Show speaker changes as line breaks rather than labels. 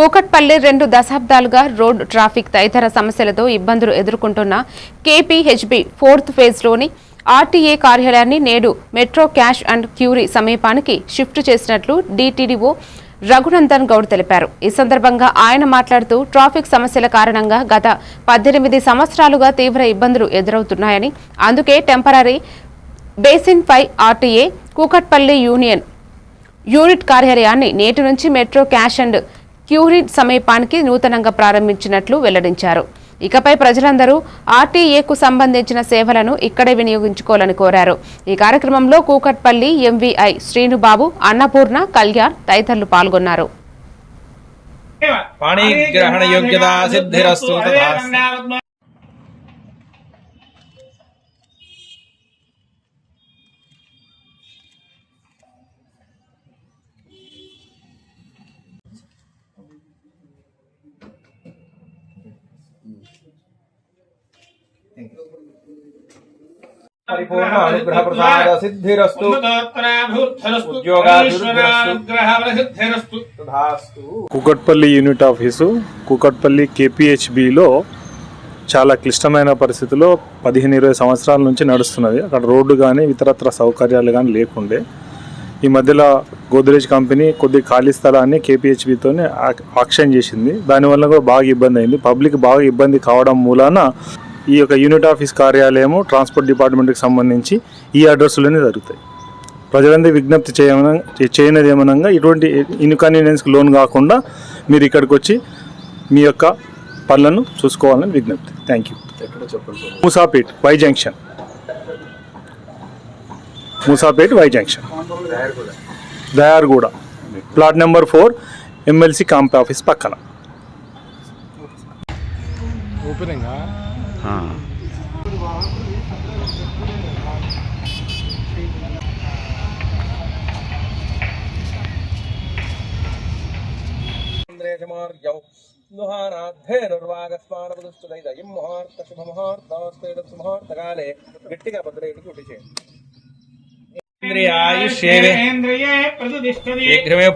కూకట్పల్లి రెండు దశాబ్దాలుగా road traffic తదితర సమస్యలతో ఇబ్బందులు ఎదుర్కొంటున్న కేపీహెచ్బి ఫోర్త్ ఫేజ్లోని ఆర్టీఏ కార్యాలయాన్ని నేడు మెట్రో క్యాష్ అండ్ క్యూరీ సమీపానికి షిఫ్ట్ చేసినట్లు డీటీడీఓ రఘునందన్ గౌడ్ తెలిపారు. ఈ సందర్భంగా ఆయన మాట్లాడుతూ ట్రాఫిక్ సమస్యల కారణంగా గత పద్దెనిమిది సంవత్సరాలుగా తీవ్ర ఇబ్బందులు ఎదురవుతున్నాయని అందుకే టెంపరీ బేసిన్ పై ఆర్టీఏ కూకట్పల్లి యూనియన్ యూనిట్ కార్యాలయాన్ని నేటి నుంచి మెట్రో క్యాష్ అండ్ క్యూరిడ్ సమీపానికి నూతనంగా ప్రారంభించినట్లు వెల్లడించారు. ఇకపై ప్రజలందరూ ఆర్టీఏకు సంబంధించిన సేవలను ఇక్కడే వినియోగించుకోవాలని కోరారు. ఈ కార్యక్రమంలో కూకట్పల్లి ఎంవీఐ శ్రీనుబాబు అన్నపూర్ణ కళ్యాణ్ తదితరులు పాల్గొన్నారు.
పాణిగ్రహణ సిద్ధిరస్తు పరిపూర్ణ అనుగ్రహ ప్రసాద సిద్ధిరస్తు
ఉద్యోగాభివృద్ధిరస్తు
తథాస్తు.
కూకట్పల్లి యూనిట్ ఆఫీసు కూకట్పల్లి కేపీహెచ్బిలో చాలా క్లిష్టమైన పరిస్థితిలో పదిహేను ఇరవై సంవత్సరాల నుంచి నడుస్తున్నది. అక్కడ రోడ్డు కానీ ఇతరత్ర సౌకర్యాలు కానీ లేకుండే. ఈ మధ్యలో గోద్రేజ్ కంపెనీ కొద్ది ఖాళీ స్థలాన్ని కేపీహెచ్బితోనే ఆక్షన్ చేసింది. దానివల్ల కూడా బాగా ఇబ్బంది అయింది. పబ్లిక్ బాగా ఇబ్బంది కావడం మూలాన ఈ యొక్క యూనిట్ ఆఫీస్ కార్యాలయము ట్రాన్స్పోర్ట్ డిపార్ట్మెంట్కి సంబంధించి ఈ అడ్రస్లోనే జరుగుతాయి. ప్రజలందరూ విజ్ఞప్తి చేయమన చేయనది ఏమనగా ఇటువంటి ఇన్కన్వీనియన్స్కి లోన్ కాకుండా మీరు ఇక్కడికి వచ్చి మీ యొక్క పనులను చూసుకోవాలని విజ్ఞప్తి. Thank you Moosapet Y junction. Moosapet Y junction. Dayarguda. Plot number four MLC camp office పక్కన.
ఇంద్రేశమార్యౌ దుహానాధేనుర్వాగస్మానపదుస్తుదైదయం ముహూర్త శుభముహూర్తోస్తేదత్సుముహూర్తకాలే గట్టిగా భద్రేటికి ఉట్టి చేయండి ఇంద్రియాయుష్యేవే
ఇంద్రియే ప్రతిష్టది
శీఘ్రమేవ